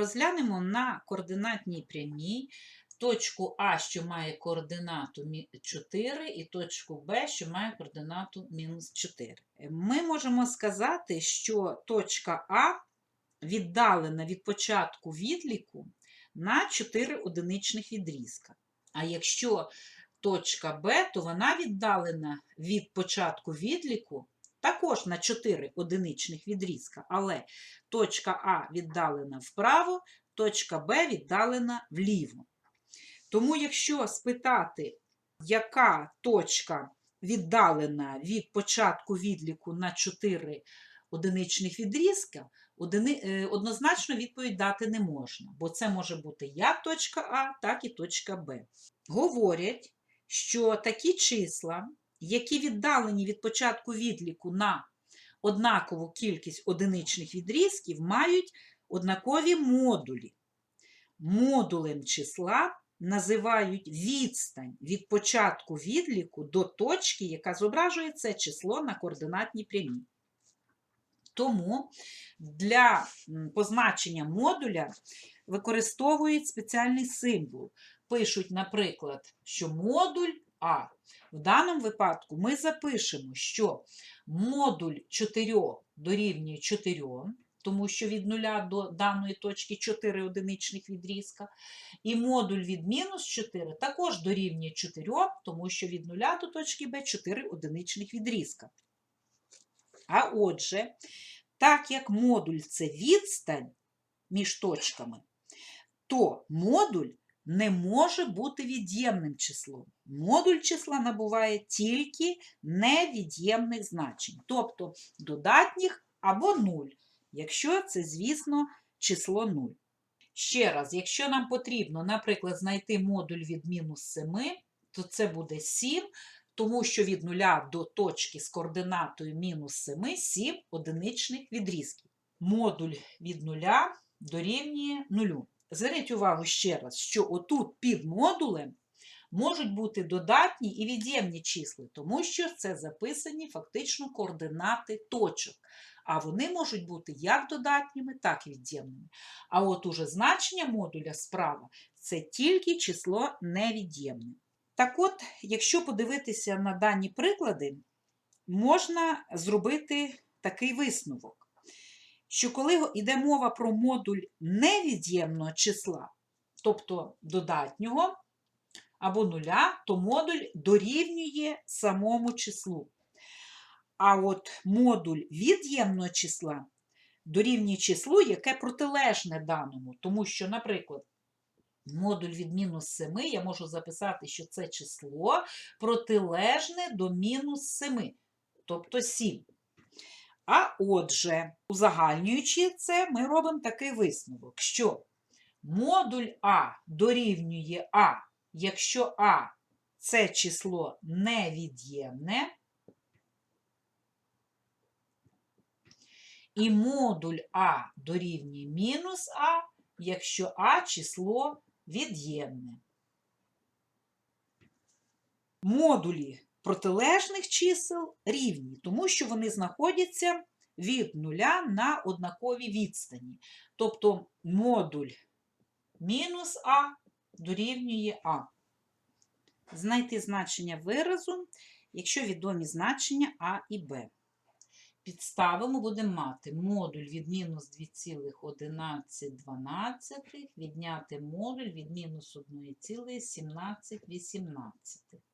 Розглянемо на координатній прямій точку А, що має координату 4, і точку Б, що має координату мінус 4. Ми можемо сказати, що точка А віддалена від початку відліку на 4 одиничних відрізка. А якщо точка Б, то вона віддалена від початку відліку також на 4 одиничних відрізка, але точка А віддалена вправо, точка Б віддалена вліво. Тому, якщо спитати, яка точка віддалена від початку відліку на 4 одиничних відрізка, е, однозначно відповідь дати не можна, бо це може бути як точка А, так і точка Б. Говорять, що такі числа, які віддалені від початку відліку на однакову кількість одиничних відрізків, мають однакові модулі. Модулем числа називають відстань від початку відліку до точки, яка зображує це число на координатній прямій. Тому для позначення модуля використовують спеціальний символ. Пишуть, наприклад, що модуль А. В даному випадку ми запишемо, що модуль 4 дорівнює 4, тому що від 0 до даної точки 4 одиничних відрізка. І модуль від мінус 4 також дорівнює 4, тому що від 0 до точки Б 4 одиничних відрізка. А отже, так як модуль це відстань між точками, то модуль не може бути від'ємним числом. Модуль числа набуває тільки невід'ємних значень, тобто додатніх або 0, якщо це, звісно, число 0. Ще раз, якщо нам потрібно, наприклад, знайти модуль від мінус 7, то це буде 7, тому що від 0 до точки з координатою мінус 7 7 одиничних відрізків. Модуль від 0 дорівнює 0. Зверніть увагу ще раз, що отут під модулем можуть бути додатні і від'ємні числа, тому що це записані фактично координати точок. А вони можуть бути як додатніми, так і від'ємними. А от уже значення модуля справа це тільки число невід'ємне. Так от, якщо подивитися на дані приклади, можна зробити такий висновок, що коли йде мова про модуль невід'ємного числа, тобто додатнього або нуля, то модуль дорівнює самому числу. А от модуль від'ємного числа дорівнює числу, яке протилежне даному. Тому що, наприклад, модуль від мінус 7 я можу записати, що це число протилежне до мінус 7, тобто 7. А отже, узагальнюючи це, ми робимо такий висновок, що модуль А дорівнює А, якщо А це число невід'ємне, і модуль А дорівнює мінус А, якщо А число від'ємне. Модулі протилежних чисел рівні, тому що вони знаходяться від нуля на однаковій відстані. Тобто модуль мінус А дорівнює А. Знайти значення виразу, якщо відомі значення А і Б. Підставимо будемо мати модуль від мінус 2,1112 відняти модуль від мінус 1,1718.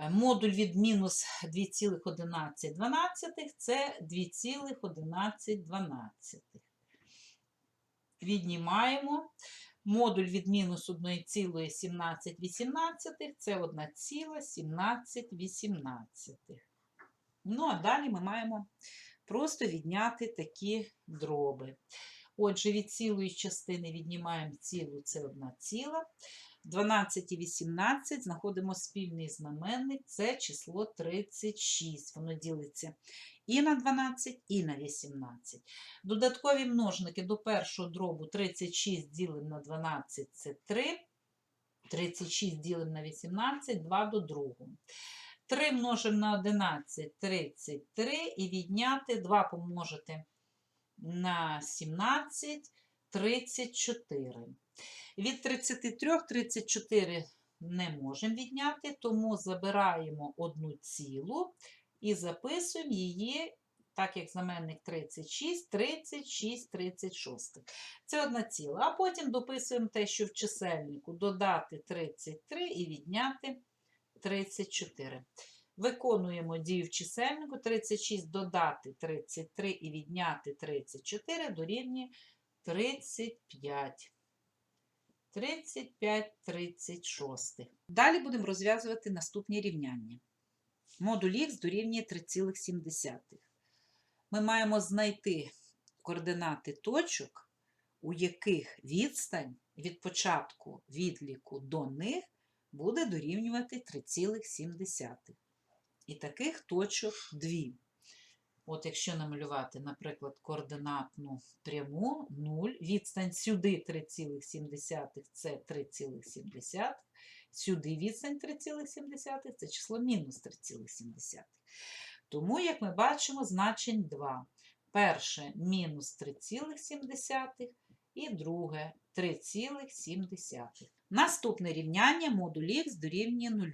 Е, Модуль від мінус 2,1112 це 2,1112. Віднімаємо. Модуль від мінус 1,1718 це 1,1718. Ну, а далі ми маємо просто відняти такі дроби. Отже, від цілої частини віднімаємо цілу, це одна ціла. 12 і 18 знаходимо спільний знаменник, це число 36. Воно ділиться і на 12, і на 18. Додаткові множники до першого дробу 36 ділимо на 12 це 3. 36 ділимо на 18, 2 до другого. 3 множимо на 11 33 і відняти 2 помножити на 17, 34. Від 33 34 не можемо відняти, тому забираємо одну цілу і записуємо її, так як знаменник 36, 36, 36. Це одна ціла. А потім дописуємо те, що в чисельнику додати 33 і відняти 34. Виконуємо дію в чисельнику 36 додати 33 і відняти 34 дорівнює 35. 35, 36. Далі будемо розв'язувати наступні рівняння. Модуль х дорівнює 3,7. Ми маємо знайти координати точок, у яких відстань від початку відліку до них буде дорівнювати 3,7. І таких точок дві. От якщо намалювати, наприклад, координатну пряму 0, відстань сюди 3,7 це 3,7, сюди відстань 3,7 це число мінус 3,7. Тому, як ми бачимо, значень 2. Перше мінус 3,7 і друге 3,7. Наступне рівняння модуль х дорівнює 0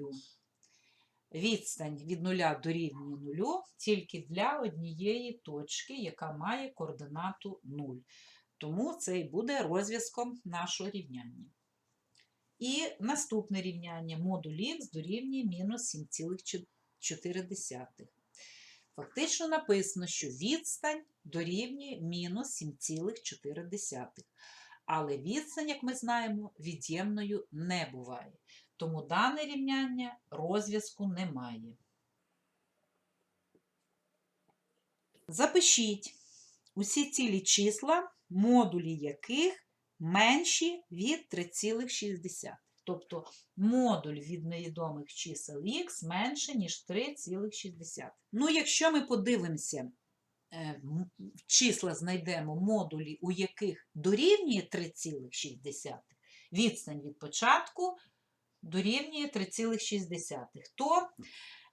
відстань від нуля дорівнює нулю тільки для однієї точки, яка має координату 0. Тому це і буде розв'язком нашого рівняння. І наступне рівняння модуль х дорівнює мінус 7,4. Фактично написано, що відстань дорівнює мінус 7,4. Але відстань, як ми знаємо, від'ємною не буває. Тому дане рівняння розв'язку немає. Запишіть усі цілі числа, модулі яких менші від 3,6. Тобто модуль від невідомих чисел х менше, ніж 3,6. Ну, якщо ми подивимося, е, числа знайдемо модулі, у яких дорівнює 3,6, відстань від початку дорівнює 3,6, то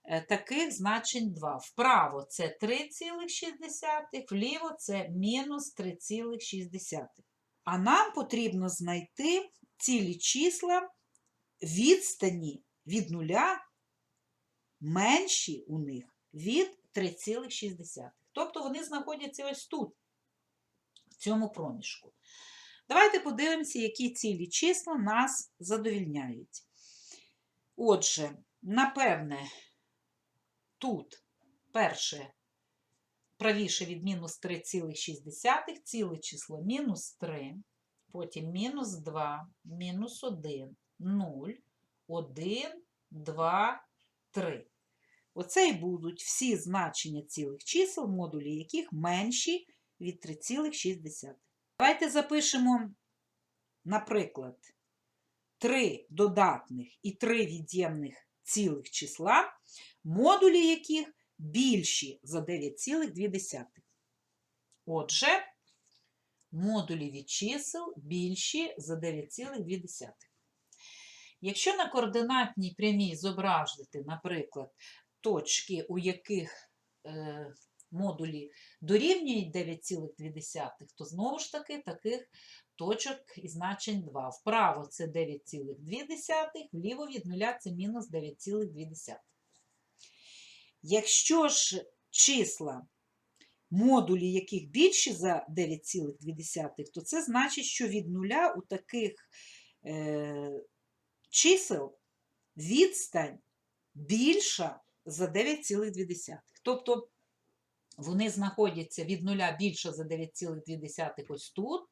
е, таких значень 2. Вправо це 3,6, вліво це мінус 3,6. А нам потрібно знайти цілі числа відстані від нуля менші у них від 3,6. Тобто вони знаходяться ось тут, в цьому проміжку. Давайте подивимося, які цілі числа нас задовільняють. Отже, напевне, тут перше правіше від мінус 3,6, ціле число мінус 3, потім мінус 2, мінус 1, 0, 1, 2, 3. Оце і будуть всі значення цілих чисел, модулі яких менші від 3,6. Давайте запишемо, наприклад, 3 додатних і 3 від'ємних цілих числа, модулі яких більші за 9,2. Отже, модулі від чисел більші за 9,2. Якщо на координатній прямій зображити, наприклад, точки, у яких е, модулі дорівнюють 9,2, то знову ж таки таких точок і значень 2. Вправо це 9,2, вліво від 0 це мінус 9,2. Якщо ж числа, модулі яких більші за 9,2, то це значить, що від 0 у таких е, чисел відстань більша за 9,2. Тобто вони знаходяться від 0 більше за 9,2 ось тут,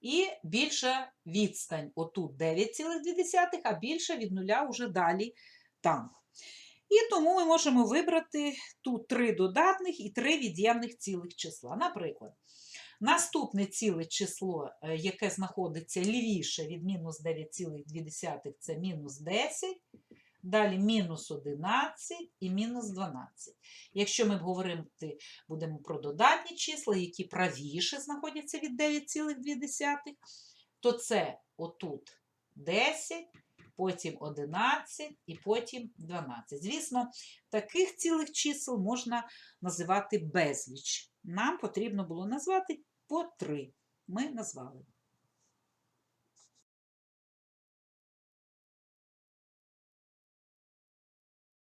і більша відстань отут 9,2, а більша від нуля вже далі там. І тому ми можемо вибрати тут три додатних і три від'ємних цілих числа. Наприклад, наступне ціле число, е, яке знаходиться лівіше від мінус 9,2, це мінус 10. Далі мінус 11 і мінус 12. Якщо ми говорити будемо про додатні числа, які правіше знаходяться від 9,2, то це отут 10, потім 11 і потім 12. Звісно, таких цілих чисел можна називати безліч. Нам потрібно було назвати по 3. Ми назвали.